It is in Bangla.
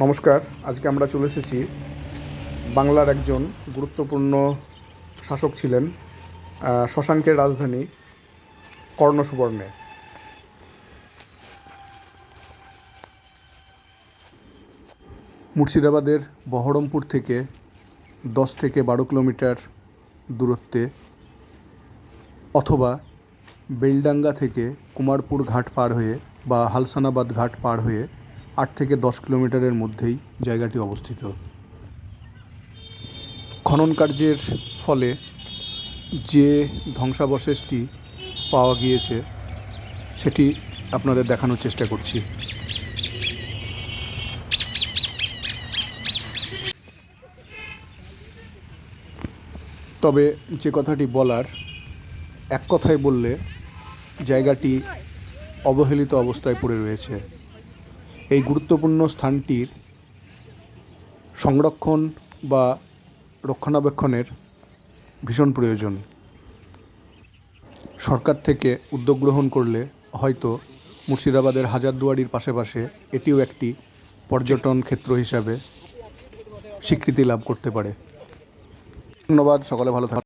নমস্কার, আজকে আমরা চলে এসেছি বাংলার একজন গুরুত্বপূর্ণ শাসক ছিলেন শশাঙ্কের রাজধানী কর্ণসুবর্ণে। মুর্শিদাবাদের বহরমপুর থেকে দশ থেকে বারো কিলোমিটার দূরত্বে অথবা বেলডাঙ্গা থেকে কুমারপুর ঘাট পার হয়ে বা হালসানাবাদ ঘাট পার হয়ে আট থেকে দশ কিলোমিটারের মধ্যেই জায়গাটি অবস্থিত। খনন কার্যের ফলে যে ধ্বংসাবশেষটি পাওয়া গিয়েছে, সেটি আপনাদের দেখানোর চেষ্টা করছি। তবে যে কথাটি বলার, এক কথায় বললে, জায়গাটি অবহেলিত অবস্থায় পড়ে রয়েছে। এই গুরুত্বপূর্ণ স্থানটির সংরক্ষণ বা রক্ষণাবেক্ষণের ভীষণ প্রয়োজন। সরকার থেকে উদ্যোগ গ্রহণ করলে হয়তো মুর্শিদাবাদের হাজারদুয়ারির পাশে পাশে এটিও একটি পর্যটন ক্ষেত্র হিসাবে স্বীকৃতি লাভ করতে পারে। ধন্যবাদ, সকলে ভালো থাকুন।